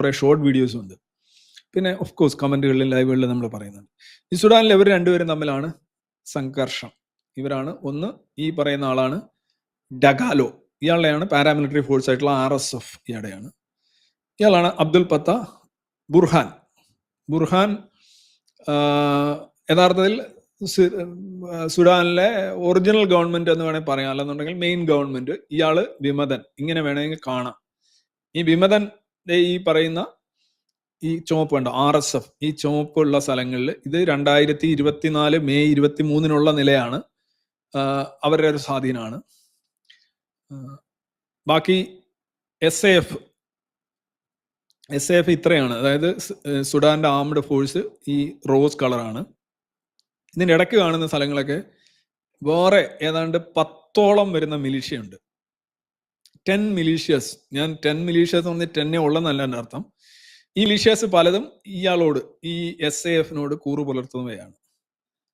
കുറേ ഷോർട്ട് വീഡിയോസും ഉണ്ട്. പിന്നെ ഓഫ് കോഴ്സ് കമന്റുകളിലും ലൈവുകളിലും നമ്മൾ പറയുന്നുണ്ട്. ഈ സുഡാനിൽ ഇവർ രണ്ടുപേരും തമ്മിലാണ് സംഘർഷം. ഇവരാണ് ഒന്ന് ഈ പറയുന്ന ആളാണ് ഡഗാലോ. ഇയാളുടെയാണ് പാരാമിലിറ്ററി ഫോഴ്സ് ആയിട്ടുള്ള ആർ എസ് എഫ് ഇയാളുടെയാണ് ഇയാളാണ് അബ്ദുൽ പത്ത ബുർഹാൻ. ബുർഹാൻ യഥാർത്ഥത്തിൽ സുഡാനിലെ ഒറിജിനൽ ഗവൺമെന്റ് എന്ന് വേണമെങ്കിൽ പറയാം. അല്ലെന്നുണ്ടെങ്കിൽ മെയിൻ ഗവൺമെന്റ് ഇയാൾ വിമതൻ. ഇങ്ങനെ വേണമെങ്കിൽ കാണാം. ഈ വിമതൻ ഈ പറയുന്ന ഈ ചുവപ്പ് ഉണ്ട് ആർ എസ് എഫ്. ഈ ചുവപ്പുള്ള സ്ഥലങ്ങളിൽ ഇത് രണ്ടായിരത്തി ഇരുപത്തിനാല് മെയ് ഇരുപത്തി മൂന്നിനുള്ള നിലയാണ് അവരുടെ ഒരു സ്വാധീനമാണ്. ബാക്കി S A F. S A F ഇത്രയാണ്. അതായത് സുഡാന്റെ ആംഡ് ഫോഴ്സ് ഈ റോസ് കളറാണ്. ഇതിന്റെ ഇടയ്ക്ക് കാണുന്ന സ്ഥലങ്ങളൊക്കെ വേറെ ഏതാണ്ട് പത്തോളം വരുന്ന മിലീഷ്യ ഉണ്ട്. ടെൻ മിലീഷ്യസ് ഞാൻ ടെൻ മിലീഷ്യസ് എന്ന് പറഞ്ഞാൽ ടെന്നെ ഉള്ളെന്നല്ല എന്റെ അർത്ഥം. ഈ മിലീഷ്യസ് പലതും ഇയാളോട് ഈ എസ് ഐ എഫിനോട് കൂറു പുലർത്തുന്നവയാണ്.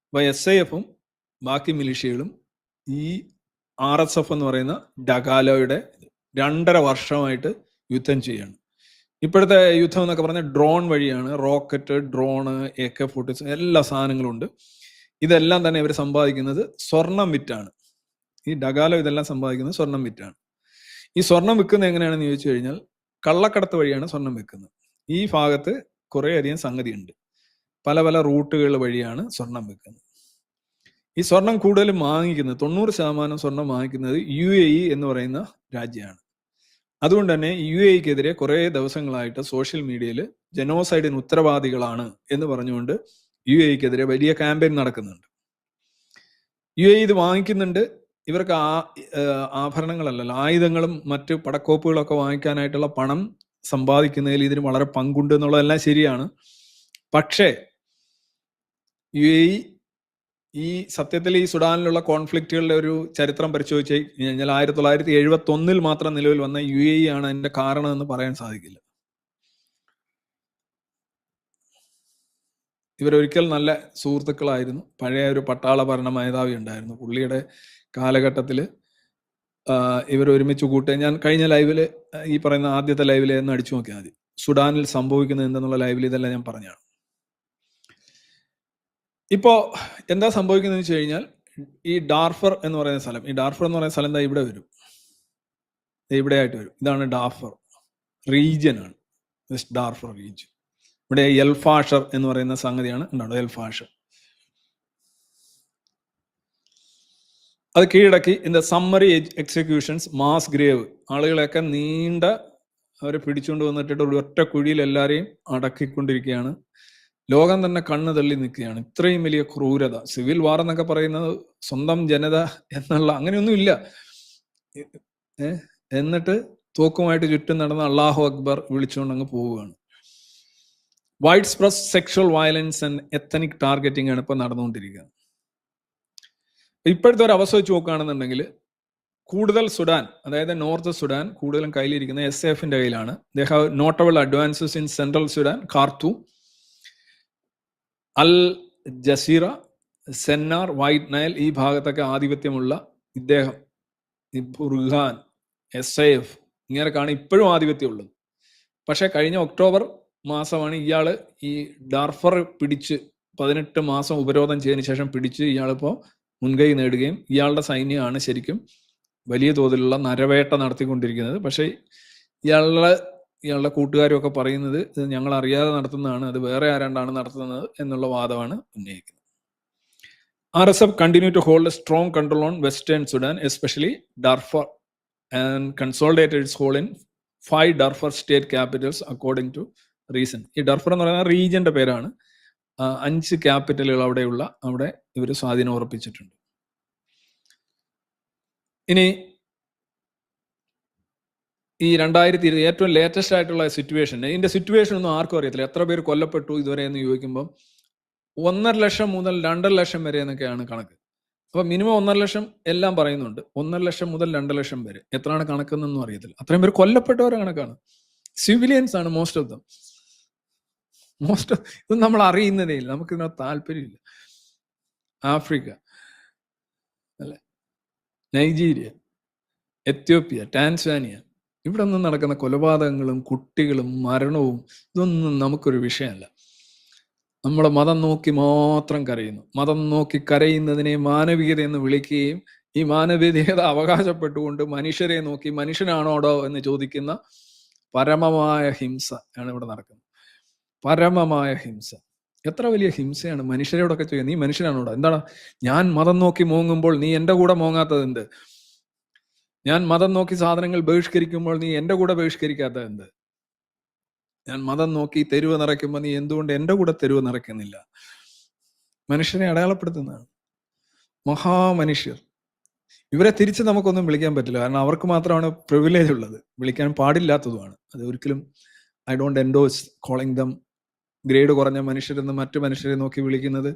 അപ്പൊ എസ് ഐ എഫും ബാക്കി മിലീഷ്യകളും ഈ ആർ എസ് എഫ് എന്ന് പറയുന്ന ഡഗാലോയുടെ രണ്ടര വർഷമായിട്ട് യുദ്ധം ചെയ്യാണ്. ഇപ്പോഴത്തെ യുദ്ധം എന്നൊക്കെ പറഞ്ഞാൽ ഡ്രോൺ വഴിയാണ്. Rocket drone A K forty എല്ലാ സാധനങ്ങളും ഉണ്ട്. ഇതെല്ലാം തന്നെ ഇവർ സമ്പാദിക്കുന്നത് സ്വർണം വിറ്റാണ്. ഈ ഡഗാലോ ഇതെല്ലാം സമ്പാദിക്കുന്നത് സ്വർണം വിറ്റാണ്. ഈ സ്വർണം വിൽക്കുന്നത് എങ്ങനെയാണെന്ന് ചോദിച്ചു കഴിഞ്ഞാൽ കള്ളക്കടത്ത് വഴിയാണ് സ്വർണം വിൽക്കുന്നത്. ഈ ഭാഗത്ത് കുറേ അധികം സംഗതിയുണ്ട്. പല പല റൂട്ടുകൾ വഴിയാണ് സ്വർണം വിൽക്കുന്നത്. ഈ സ്വർണം കൂടുതലും വാങ്ങിക്കുന്നത് തൊണ്ണൂറ് ശതമാനം സ്വർണം വാങ്ങിക്കുന്നത് യു എ ഇ എന്ന് പറയുന്ന രാജ്യമാണ്. അതുകൊണ്ട് തന്നെ യു എ ഇക്കെതിരെ കുറേ ദിവസങ്ങളായിട്ട് സോഷ്യൽ മീഡിയയിൽ ജനോസൈഡിന് ഉത്തരവാദികളാണ് എന്ന് പറഞ്ഞുകൊണ്ട് യു എ ഇക്കെതിരെ വലിയ ക്യാമ്പയിൻ നടക്കുന്നുണ്ട്. യു എ ഇത് വാങ്ങിക്കുന്നുണ്ട് ഇവർക്ക് ആ ആഭരണങ്ങളല്ലല്ലോ ആയുധങ്ങളും മറ്റ് പടക്കോപ്പുകളൊക്കെ വാങ്ങിക്കാനായിട്ടുള്ള പണം സമ്പാദിക്കുന്നതിൽ ഇതിന് വളരെ പങ്കുണ്ട് എന്നുള്ളതെല്ലാം ശരിയാണ്. പക്ഷേ യു എ ഈ സത്യത്തിൽ ഈ സുഡാനിലുള്ള കോൺഫ്ലിക്റ്റുകളുടെ ഒരു ചരിത്രം പരിശോധിച്ച് കഴിഞ്ഞാൽ ആയിരത്തി തൊള്ളായിരത്തി എഴുപത്തി ഒന്നിൽ മാത്രം നിലവിൽ വന്ന യു എ ആണ് അതിന്റെ കാരണം എന്ന് പറയാൻ സാധിക്കില്ല. ഇവരൊരിക്കൽ നല്ല സുഹൃത്തുക്കളായിരുന്നു. പഴയ ഒരു പട്ടാള ഭരണ മേധാവി ഉണ്ടായിരുന്നു. പുള്ളിയുടെ കാലഘട്ടത്തിൽ ഇവർ ഒരുമിച്ച് കൂട്ടുക ഞാൻ കഴിഞ്ഞ ലൈവിൽ ഈ പറയുന്ന ആദ്യത്തെ ലൈവിൽ എന്ന് അടിച്ചു നോക്കിയാൽ മതി. സുഡാനിൽ സംഭവിക്കുന്നത് എന്തെന്നുള്ള ലൈവിൽ ഇതെല്ലാം ഞാൻ പറഞ്ഞാണ്. ഇപ്പോ എന്താ സംഭവിക്കുന്നത് വെച്ച് കഴിഞ്ഞാൽ ഈ ഡാർഫർ എന്ന് പറയുന്ന സ്ഥലം ഈ ഡാർഫർ എന്ന് പറയുന്ന സ്ഥലം എന്താ ഇവിടെ വരും. ഇവിടെ ആയിട്ട് വരും. ഇതാണ് ഡാർഫർ. റീജിയൻ ആണ് ഡാർഫർ റീജിയൻ. ഇവിടെ എൽഫാഷർ എന്ന് പറയുന്ന സംഗതിയാണ് ഉണ്ടാവുന്നത്. El Fasher. അത് കീഴടക്കി the summary executions mass grave ആളുകളെയൊക്കെ നീണ്ട അവരെ പിടിച്ചുകൊണ്ട് വന്നിട്ട് ഒരു ഒറ്റ കുഴിയിൽ എല്ലാവരെയും അടക്കിക്കൊണ്ടിരിക്കുകയാണ്. ലോകം തന്നെ കണ്ണു തള്ളി നിൽക്കുകയാണ്. ഇത്രയും വലിയ ക്രൂരത. സിവിൽ വാർ എന്നൊക്കെ പറയുന്നത് സ്വന്തം ജനത എന്നുള്ള അങ്ങനെയൊന്നുമില്ല എന്നിട്ട് തോക്കുമായിട്ട് ചുറ്റും നടന്ന അള്ളാഹു അക്ബർ വിളിച്ചുകൊണ്ട് അങ്ങ് പോവുകയാണ്. Widespread sexual violence and ethnic targeting ആണ് ഇപ്പോൾ നടന്നുകൊണ്ടിരിക്കുക ഇപ്പോഴത്തെ ഒരു അവസ്ഥ വെച്ച് നോക്കുകയാണെന്നുണ്ടെങ്കിൽ കൂടുതൽ സുഡാൻ അതായത് നോർത്ത് സുഡാൻ കൂടുതലും കയ്യിലിരിക്കുന്ന എസ് എഫിന്റെ കയ്യിലാണ്. They have notable advances in central Sudan Khartoum Al Jazira Sennar White Nile ഈ ഭാഗത്തൊക്കെ ആധിപത്യമുള്ള ഇദ്ദേഹം ബുർഹാൻ എസ് എഫ് ഇങ്ങനെയൊക്കെയാണ് ഇപ്പോഴും ആധിപത്യമുള്ളത്. പക്ഷെ കഴിഞ്ഞ ഒക്ടോബർ മാസമാണ് ഇയാൾ ഈ ഡാർഫർ പിടിച്ച് പതിനെട്ട് മാസം ഉപരോധം ചെയ്തതിനു ശേഷം പിടിച്ച് ഇയാളിപ്പോ മുൻകൈ നേടുകയും ഇയാളുടെ സൈന്യമാണ് ശരിക്കും വലിയ തോതിലുള്ള നരവേട്ട നടത്തിക്കൊണ്ടിരിക്കുന്നത്. പക്ഷേ ഇയാളുടെ ഇയാളുടെ കൂട്ടുകാരും ഒക്കെ പറയുന്നത് ഇത് ഞങ്ങൾ അറിയാതെ നടത്തുന്നതാണ് അത് വേറെ ആരാണ്ടാണ് നടത്തുന്നത് എന്നുള്ള വാദമാണ് ഉന്നയിക്കുന്നത്. R S F continue to hold strong control on western Sudan especially Darfur and consolidated hold in five Darfur state capitals according to reason ഈ ഡർഫർ എന്ന് പറയുന്ന റീജിയന്റെ പേരാണ്. അഞ്ച് ക്യാപിറ്റലുകൾ അവിടെയുള്ള അവിടെ ഇവർ സ്വാധീനം ഉറപ്പിച്ചിട്ടുണ്ട്. ഇനി ഈ രണ്ടായിരത്തി ഇരുപത് ഏറ്റവും ലേറ്റസ്റ്റ് ആയിട്ടുള്ള സിറ്റുവേഷൻ ഇതിന്റെ സിറ്റുവേഷൻ ഒന്നും ആർക്കും അറിയത്തില്ല. എത്ര പേര് കൊല്ലപ്പെട്ടു ഇതുവരെ എന്ന് ചോദിക്കുമ്പോൾ ഒന്നര ലക്ഷം മുതൽ രണ്ടര ലക്ഷം വരെ എന്നൊക്കെയാണ് കണക്ക്. അപ്പൊ മിനിമം ഒന്നര ലക്ഷം എല്ലാം പറയുന്നുണ്ട്. ഒന്നര ലക്ഷം മുതൽ രണ്ട് ലക്ഷം വരെ. എത്രയാണ് കണക്കെന്നൊന്നും അറിയത്തില്ല. അത്രയും പേര് കൊല്ലപ്പെട്ടവരെ കണക്കാണ്. സിവിലിയൻസ് ആണ് most of them most of ഇത് നമ്മൾ അറിയുന്നതേ ഇല്ല. നമുക്ക് ഇതിനകത്ത് താല്പര്യമില്ല. ആഫ്രിക്ക. അല്ലെ? നൈജീരിയ. എത്യോപ്യ. ടാൻസാനിയ. ഇവിടെ നിന്ന് നടക്കുന്ന കൊലപാതകങ്ങളും കുട്ടികളും മരണവും ഇതൊന്നും നമുക്കൊരു വിഷയമല്ല. നമ്മുടെ മതം നോക്കി മാത്രം കരയുന്നു. മതം നോക്കി കരയുന്നതിനെ മാനവികത എന്ന് വിളിക്കുകയും ഈ മാനവികത അവകാശപ്പെട്ടുകൊണ്ട് മനുഷ്യരെ നോക്കി മനുഷ്യനാണോടോ എന്ന് ചോദിക്കുന്ന പരമമായ ഹിംസ ആണ് ഇവിടെ നടക്കുന്നത്. പരമമായ ഹിംസ. എത്ര വലിയ ഹിംസയാണ് മനുഷ്യരോടൊക്കെ ചെയ്യുക നീ മനുഷ്യനാണോടാ? എന്താണ് ഞാൻ മതം നോക്കി മോങ്ങുമ്പോൾ നീ എന്റെ കൂടെ മോങ്ങാത്തത് എന്ത്? ഞാൻ മതം നോക്കി സാധനങ്ങൾ ബഹിഷ്കരിക്കുമ്പോൾ നീ എന്റെ കൂടെ ബഹിഷ്കരിക്കാത്തത് എന്ത്? ഞാൻ മതം നോക്കി തെരുവ് നിറയ്ക്കുമ്പോൾ നീ എന്തുകൊണ്ട് എന്റെ കൂടെ തെരുവ് നിറയ്ക്കുന്നില്ല? മനുഷ്യനെ അടയാളപ്പെടുത്തുന്നതാണ്. മഹാമനുഷ്യർ. ഇവരെ തിരിച്ച് നമുക്കൊന്നും വിളിക്കാൻ പറ്റില്ല. കാരണം അവർക്ക് മാത്രമാണ് പ്രിവിലേജ് ഉള്ളത്. വിളിക്കാൻ പാടില്ലാത്തതുമാണ്. അത് ഒരിക്കലും I don't endorse calling them grade കുറഞ്ഞ മനുഷ്യരെന്ന് മറ്റു മനുഷ്യരെ നോക്കി വിളിക്കുന്നത്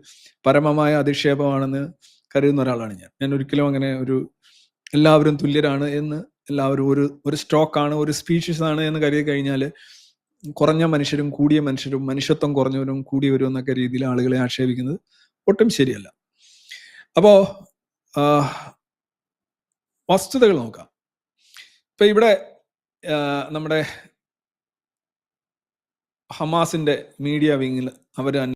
പരമമായ അധിക്ഷേപമാണെന്ന് കരുതുന്ന ഒരാളാണ് ഞാൻ. ഞാൻ ഒരിക്കലും അങ്ങനെ ഒരു എല്ലാവരും തുല്യരാണ് എന്ന് എല്ലാവരും ഒരു ഒരു സ്റ്റോക്കാണ് ഒരു സ്പീഷീസ് ആണ് എന്ന് കരുതി കഴിഞ്ഞാൽ കുറഞ്ഞ മനുഷ്യരും കൂടിയ മനുഷ്യരും മനുഷ്യത്വം കുറഞ്ഞവരും കൂടിയവരും എന്നൊക്കെ രീതിയിൽ ആളുകളെ ആക്ഷേപിക്കുന്നത് ഒട്ടും ശരിയല്ല. അപ്പോ വസ്തുതകൾ നോക്കാം. ഇപ്പൊ ഇവിടെ നമ്മുടെ ഹമാസിന്റെ മീഡിയ വിങ്ങിൽ അവർ